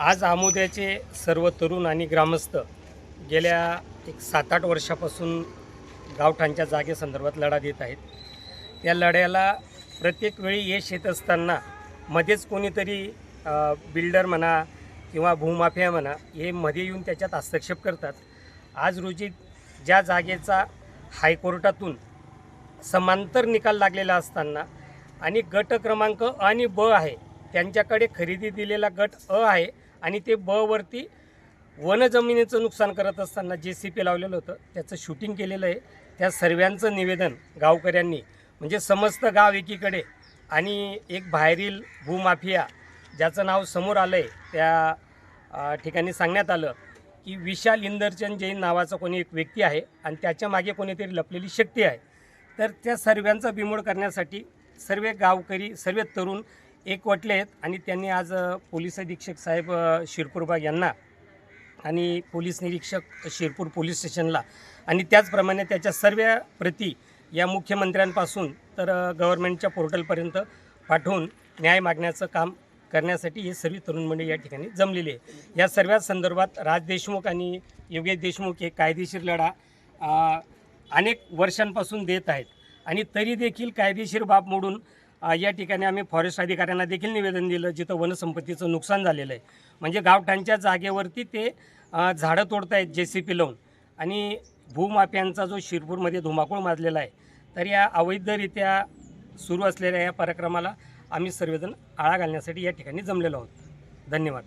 आज आमोद्याचे सर्व तरुण आणि ग्रामस्थ गेल्या एक सात आठ वर्षापासून गावठाणच्या जागेसंदर्भात लढा देत आहेत. या लढ्याला प्रत्येक वेळी यश येत असताना मध्येच कोणीतरी बिल्डर म्हणा किंवा भूमाफिया म्हणा हे मध्ये येऊन त्याच्यात हस्तक्षेप करतात. आज रोजी ज्या जागेचा हायकोर्टातून समांतर निकाल लागलेला असताना आणि गट क्रमांक आणि ब आहे त्यांच्याकडे खरेदी दिलेला गट अ आहे आणि ते ब वरती वनजमिनीचं नुकसान करत असताना जे सी पी लावलेलं होतं त्याचं शूटिंग केलेलं आहे. त्या सर्वांचं निवेदन गावकऱ्यांनी म्हणजे समस्त गाव एकीकडे आणि एक बाहेरील भूमाफिया ज्याचं नाव समोर आलं आहे त्या ठिकाणी सांगण्यात आलं की विशाल इंदरचंद जैन नावाचा कोणी एक व्यक्ती आहे आणि त्याच्यामागे कोणीतरी लपलेली शक्ती आहे. तर त्या सर्वांचा बिमोड करण्यासाठी सर्व गावकरी सर्व तरुण एकवटले आहेत आणि त्यांनी आज पोलीस अधीक्षक साहेब शिरपूरबाग यांना आणि पोलीस निरीक्षक शिरपूर पोलीस स्टेशनला आणि त्याचप्रमाणे त्याच्या सर्व प्रती या मुख्यमंत्र्यांपासून तर गव्हर्नमेंटच्या पोर्टलपर्यंत पाठवून न्याय मागण्याचं काम करण्यासाठी हे सर्व तरुण मंडळी या ठिकाणी जमलेली आहे या सर्व संदर्भात राज देशमुख आणि योगेश देशमुख हे कायदेशीर लढा अनेक वर्षांपासून देत आहेत आणि तरी देखील कायदेशीर बाब मोडून या ठिकाणी आम्ही फॉरेस्ट अधिकाऱ्यांना देखील निवेदन दिलं जिथं वनसंपत्तीचं नुकसान झालेलं आहे. म्हणजे गावठाणच्या जागेवरती ते झाडं तोडतायत जे सी पी लावून. आणि भूमाफियांचा जो शिरपूरमध्ये धुमाकूळ माजलेला आहे तर या अवैधरित्या सुरू असलेल्या या पराक्रमाला आम्ही सर्वजण आळा घालण्यासाठी या ठिकाणी जमलेलो आहोत. धन्यवाद.